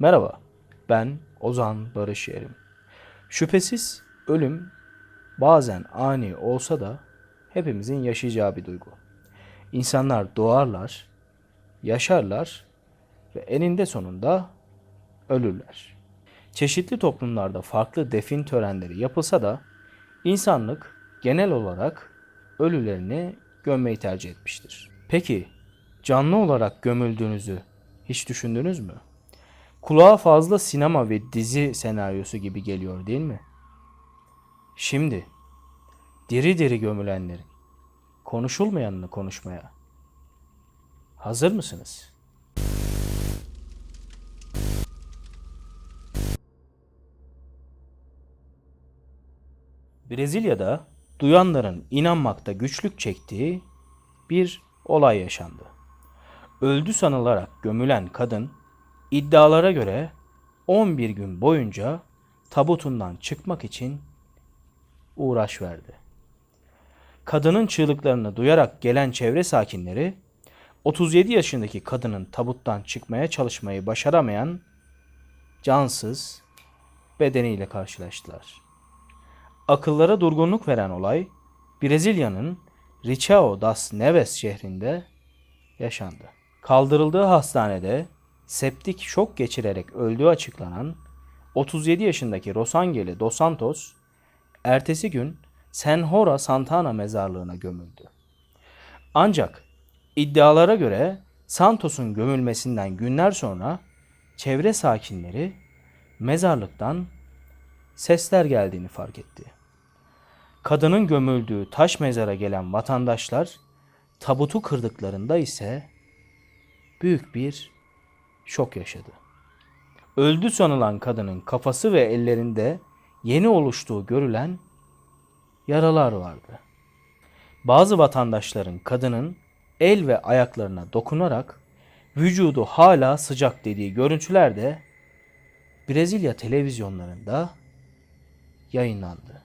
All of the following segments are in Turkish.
Merhaba, ben Ozan Barış Yerim. Şüphesiz ölüm bazen ani olsa da hepimizin yaşayacağı bir duygu. İnsanlar doğarlar, yaşarlar ve eninde sonunda ölürler. Çeşitli toplumlarda farklı defin törenleri yapılsa da insanlık genel olarak ölülerini gömmeyi tercih etmiştir. Peki canlı olarak gömüldüğünüzü hiç düşündünüz mü? Kulağa fazla sinema ve dizi senaryosu gibi geliyor değil mi? Şimdi diri diri gömülenlerin konuşulmayanını konuşmaya hazır mısınız? Brezilya'da duyanların inanmakta güçlük çektiği bir olay yaşandı. Öldü sanılarak gömülen kadın iddialara göre 11 gün boyunca tabutundan çıkmak için uğraş verdi. Kadının çığlıklarını duyarak gelen çevre sakinleri 37 yaşındaki kadının tabuttan çıkmaya çalışmayı başaramayan cansız bedeniyle karşılaştılar. Akıllara durgunluk veren olay Brezilya'nın Rio das Neves şehrinde yaşandı. Kaldırıldığı hastanede septik şok geçirerek öldüğü açıklanan 37 yaşındaki Rosangeli dos Santos ertesi gün Senhora Santana mezarlığına gömüldü. Ancak iddialara göre Santos'un gömülmesinden günler sonra çevre sakinleri mezarlıktan sesler geldiğini fark etti. Kadının gömüldüğü taş mezara gelen vatandaşlar tabutu kırdıklarında ise büyük bir şok yaşadı. Öldü sanılan kadının kafası ve ellerinde yeni oluştuğu görülen yaralar vardı. Bazı vatandaşların kadının el ve ayaklarına dokunarak vücudu hala sıcak dediği görüntüler de Brezilya televizyonlarında yayınlandı.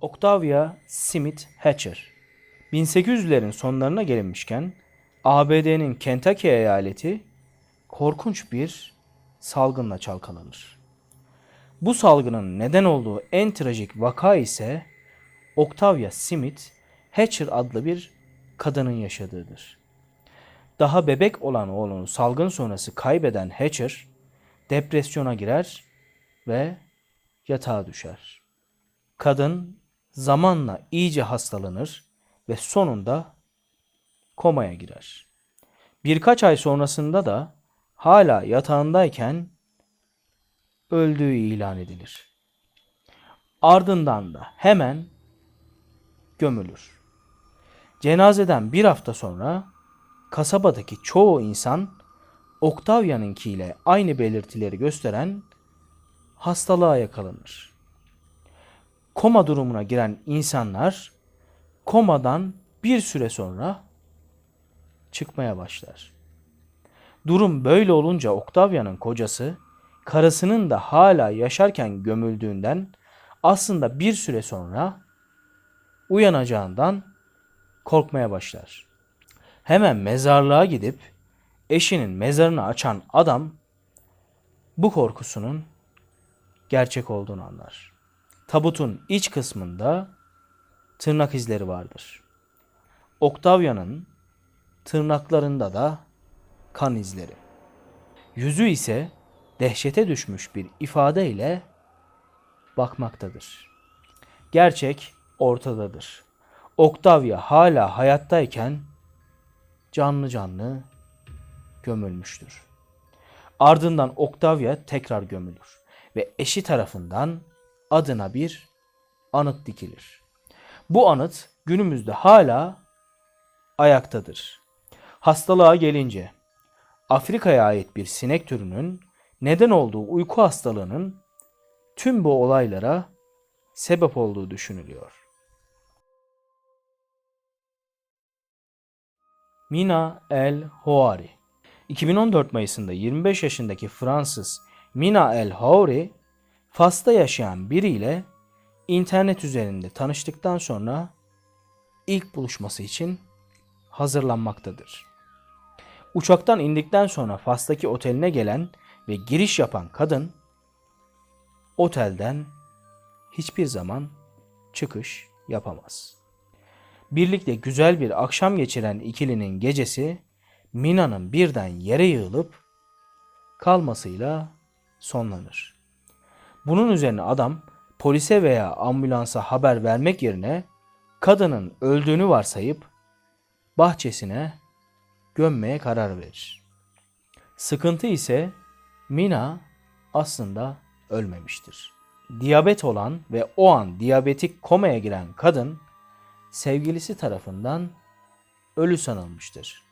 Octavia Smith Hatcher 1800'lerin sonlarına gelinmişken ABD'nin Kentucky eyaleti korkunç bir salgınla çalkalanır. Bu salgının neden olduğu en trajik vaka ise Octavia Smith Hatcher adlı bir kadının yaşadığıdır. Daha bebek olan oğlunu salgın sonrası kaybeden Hatcher depresyona girer ve yatağa düşer. Kadın zamanla iyice hastalanır ve sonunda komaya girer. Birkaç ay sonrasında da hala yatağındayken öldüğü ilan edilir. Ardından da hemen gömülür. Cenazeden bir hafta sonra kasabadaki çoğu insan Octavia'nınkiyle aynı belirtileri gösteren hastalığa yakalanır. Koma durumuna giren insanlar komadan bir süre sonra çıkmaya başlar. Durum böyle olunca Octavia'nın kocası karısının da hala yaşarken gömüldüğünden aslında bir süre sonra uyanacağından korkmaya başlar. Hemen mezarlığa gidip eşinin mezarını açan adam bu korkusunun gerçek olduğunu anlar. Tabutun iç kısmında tırnak izleri vardır. Octavia'nın tırnaklarında da kan izleri. Yüzü ise dehşete düşmüş bir ifadeyle bakmaktadır. Gerçek ortadadır. Octavia hala hayattayken canlı canlı gömülmüştür. Ardından Octavia tekrar gömülür ve eşi tarafından adına bir anıt dikilir. Bu anıt günümüzde hala ayaktadır. Hastalığa gelince Afrika'ya ait bir sinek türünün neden olduğu uyku hastalığının tüm bu olaylara sebep olduğu düşünülüyor. Mina El Houari 2014 Mayıs'ında 25 yaşındaki Fransız Mina El Houari, Fas'ta yaşayan biriyle internet üzerinde tanıştıktan sonra ilk buluşması için hazırlanmaktadır. Uçaktan indikten sonra Fas'taki oteline gelen ve giriş yapan kadın otelden hiçbir zaman çıkış yapamaz. Birlikte güzel bir akşam geçiren ikilinin gecesi Mina'nın birden yere yığılıp kalmasıyla sonlanır. Bunun üzerine adam polise veya ambulansa haber vermek yerine kadının öldüğünü varsayıp bahçesine gömmeye karar verir. Sıkıntı ise Mina aslında ölmemiştir. Diyabet olan ve o an diyabetik komaya giren kadın sevgilisi tarafından ölü sanılmıştır.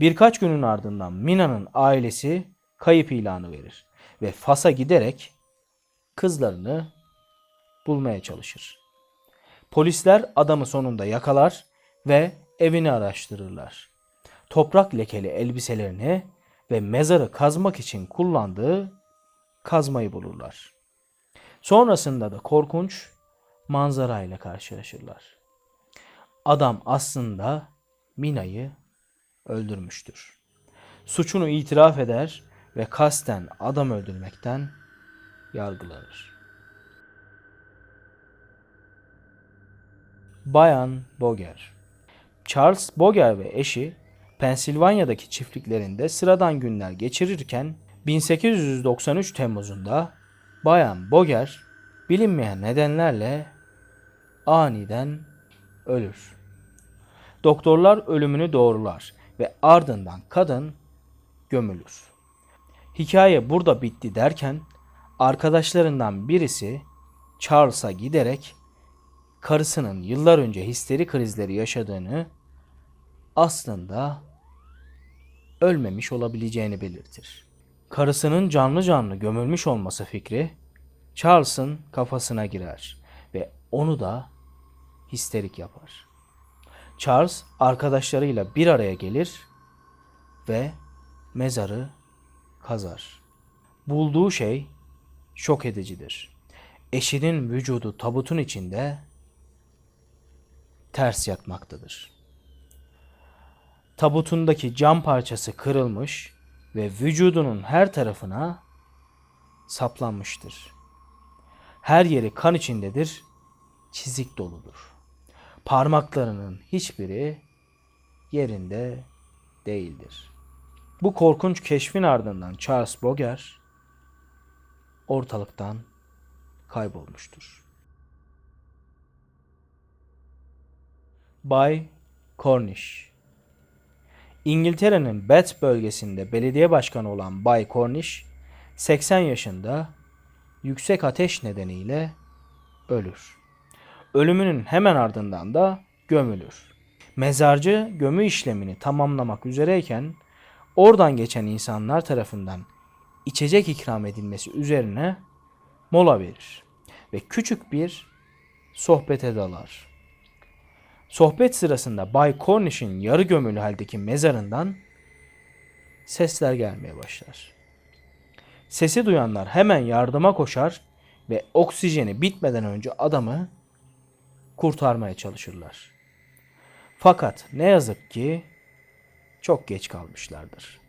Birkaç günün ardından Mina'nın ailesi kayıp ilanı verir ve Fas'a giderek kızlarını bulmaya çalışır. Polisler adamı sonunda yakalar ve evini araştırırlar. Toprak lekeli elbiselerini ve mezarı kazmak için kullandığı kazmayı bulurlar. Sonrasında da korkunç manzarayla karşılaşırlar. Adam aslında Mina'yı öldürmüştür. Suçunu itiraf eder ve kasten adam öldürmekten yargılanır. Bayan Boger Charles Boger ve eşi Pensilvanya'daki çiftliklerinde sıradan günler geçirirken 1893 Temmuz'unda Bayan Boger bilinmeyen nedenlerle aniden ölür. Doktorlar ölümünü doğrular ve ardından kadın gömülür. Hikaye burada bitti derken arkadaşlarından birisi Charles'a giderek karısının yıllar önce histeri krizleri yaşadığını aslında ölmemiş olabileceğini belirtir. Karısının canlı canlı gömülmüş olması fikri Charles'ın kafasına girer ve onu da histerik yapar. Charles arkadaşlarıyla bir araya gelir ve mezarı kazar. Bulduğu şey şok edicidir. Eşinin vücudu tabutun içinde ters yatmaktadır. Tabutundaki cam parçası kırılmış ve vücudunun her tarafına saplanmıştır. Her yeri kan içindedir, çizik doludur. Parmaklarının hiçbiri yerinde değildir. Bu korkunç keşfin ardından Charles Boger ortalıktan kaybolmuştur. Bay Cornish İngiltere'nin Bath bölgesinde belediye başkanı olan Bay Cornish 80 yaşında yüksek ateş nedeniyle ölür. Ölümünün hemen ardından da gömülür. Mezarcı gömü işlemini tamamlamak üzereyken oradan geçen insanlar tarafından içecek ikram edilmesi üzerine mola verir ve küçük bir sohbete dalar. Sohbet sırasında Bay Cornish'in yarı gömülü haldeki mezarından sesler gelmeye başlar. Sesi duyanlar hemen yardıma koşar ve oksijeni bitmeden önce adamı kurtarmaya çalışırlar. Fakat ne yazık ki çok geç kalmışlardır.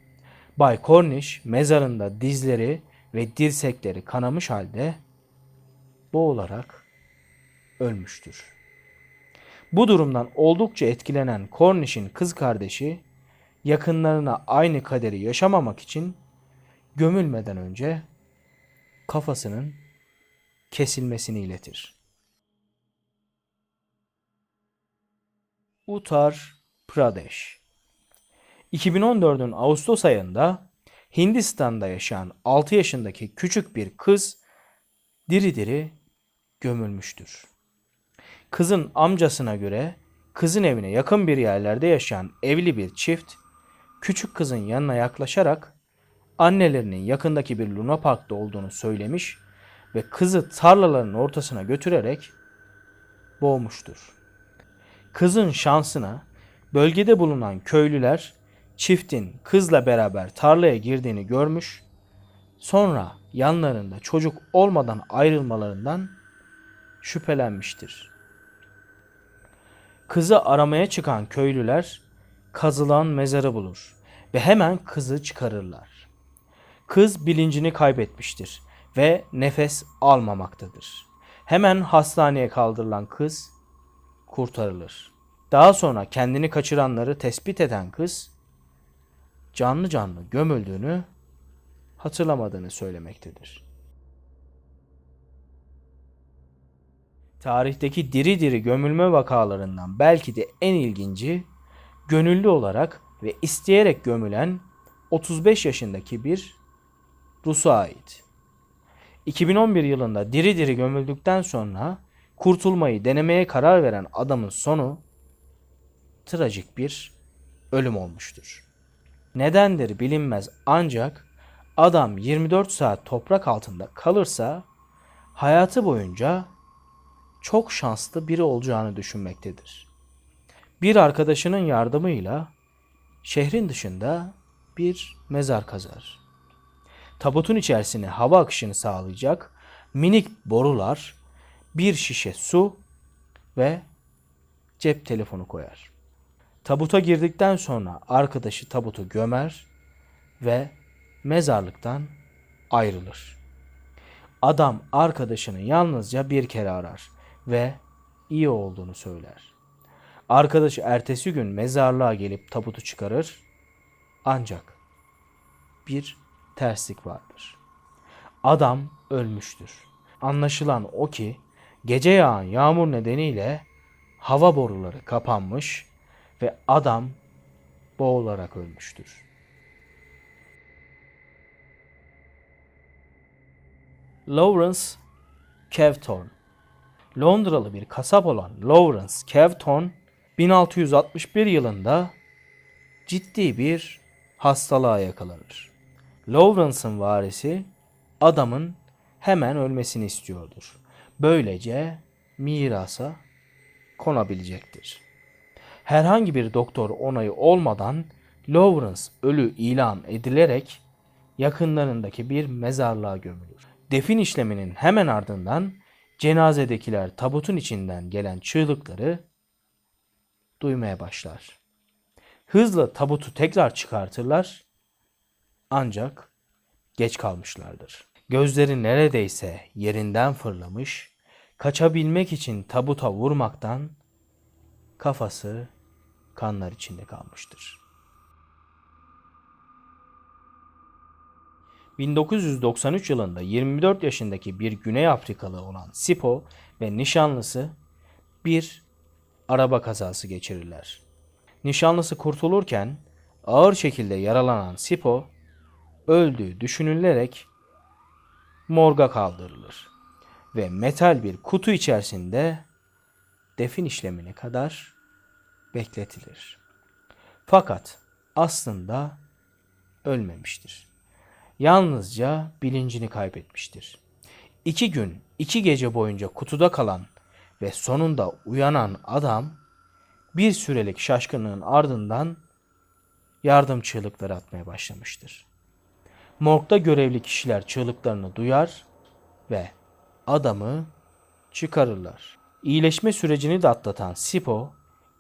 Bay Cornish mezarında dizleri ve dirsekleri kanamış halde boğularak ölmüştür. Bu durumdan oldukça etkilenen Cornish'in kız kardeşi yakınlarına aynı kaderi yaşamamak için gömülmeden önce kafasının kesilmesini iletir. Uttar Pradesh 2014'ün Ağustos ayında Hindistan'da yaşayan 6 yaşındaki küçük bir kız diri diri gömülmüştür. Kızın amcasına göre kızın evine yakın bir yerlerde yaşayan evli bir çift küçük kızın yanına yaklaşarak annelerinin yakındaki bir Luna Park'ta olduğunu söylemiş ve kızı tarlaların ortasına götürerek boğmuştur. Kızın şansına bölgede bulunan köylüler çiftin kızla beraber tarlaya girdiğini görmüş, sonra yanlarında çocuk olmadan ayrılmalarından şüphelenmiştir. Kızı aramaya çıkan köylüler kazılan mezarı bulur ve hemen kızı çıkarırlar. Kız bilincini kaybetmiştir ve nefes almamaktadır. Hemen hastaneye kaldırılan kız kurtarılır. Daha sonra kendini kaçıranları tespit eden kız canlı canlı gömüldüğünü hatırlamadığını söylemektedir. Tarihteki diri diri gömülme vakalarından belki de en ilginci gönüllü olarak ve isteyerek gömülen 35 yaşındaki bir Rus'a ait. 2011 yılında diri diri gömüldükten sonra kurtulmayı denemeye karar veren adamın sonu trajik bir ölüm olmuştur. Nedendir bilinmez ancak adam 24 saat toprak altında kalırsa hayatı boyunca çok şanslı biri olacağını düşünmektedir. Bir arkadaşının yardımıyla şehrin dışında bir mezar kazar. Tabutun içerisine hava akışını sağlayacak minik borular, bir şişe su ve cep telefonu koyar. Tabuta girdikten sonra arkadaşı tabutu gömer ve mezarlıktan ayrılır. Adam arkadaşını yalnızca bir kere arar ve iyi olduğunu söyler. Arkadaşı ertesi gün mezarlığa gelip tabutu çıkarır. Ancak bir terslik vardır. Adam ölmüştür. Anlaşılan o ki gece yağan yağmur nedeniyle hava boruları kapanmış ve adam boğularak ölmüştür. Lawrence Cavthorne Londralı bir kasap olan Lawrence Cavthorne 1661 yılında ciddi bir hastalığa yakalanır. Lawrence'ın varisi adamın hemen ölmesini istiyordur. Böylece mirasa konabilecektir. Herhangi bir doktor onayı olmadan Lawrence ölü ilan edilerek yakınlarındaki bir mezarlığa gömülür. Defin işleminin hemen ardından cenazedekiler tabutun içinden gelen çığlıkları duymaya başlar. Hızla tabutu tekrar çıkartırlar ancak geç kalmışlardır. Gözleri neredeyse yerinden fırlamış, kaçabilmek için tabuta vurmaktan kafası kanlar içinde kalmıştır. 1993 yılında 24 yaşındaki bir Güney Afrikalı olan Sipo ve nişanlısı bir araba kazası geçirirler. Nişanlısı kurtulurken ağır şekilde yaralanan Sipo öldüğü düşünülerek morga kaldırılır ve metal bir kutu içerisinde defin işlemine kadar bekletilir. Fakat aslında ölmemiştir. Yalnızca bilincini kaybetmiştir. İki gün, iki gece boyunca kutuda kalan ve sonunda uyanan adam bir sürelik şaşkınlığın ardından yardım çığlıkları atmaya başlamıştır. Morgda görevli kişiler çığlıklarını duyar ve adamı çıkarırlar. İyileşme sürecini de atlatan Sipo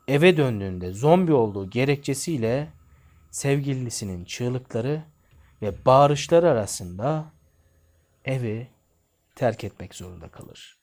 eve döndüğünde zombi olduğu gerekçesiyle sevgilisinin çığlıkları ve bağırışları arasında evi terk etmek zorunda kalır.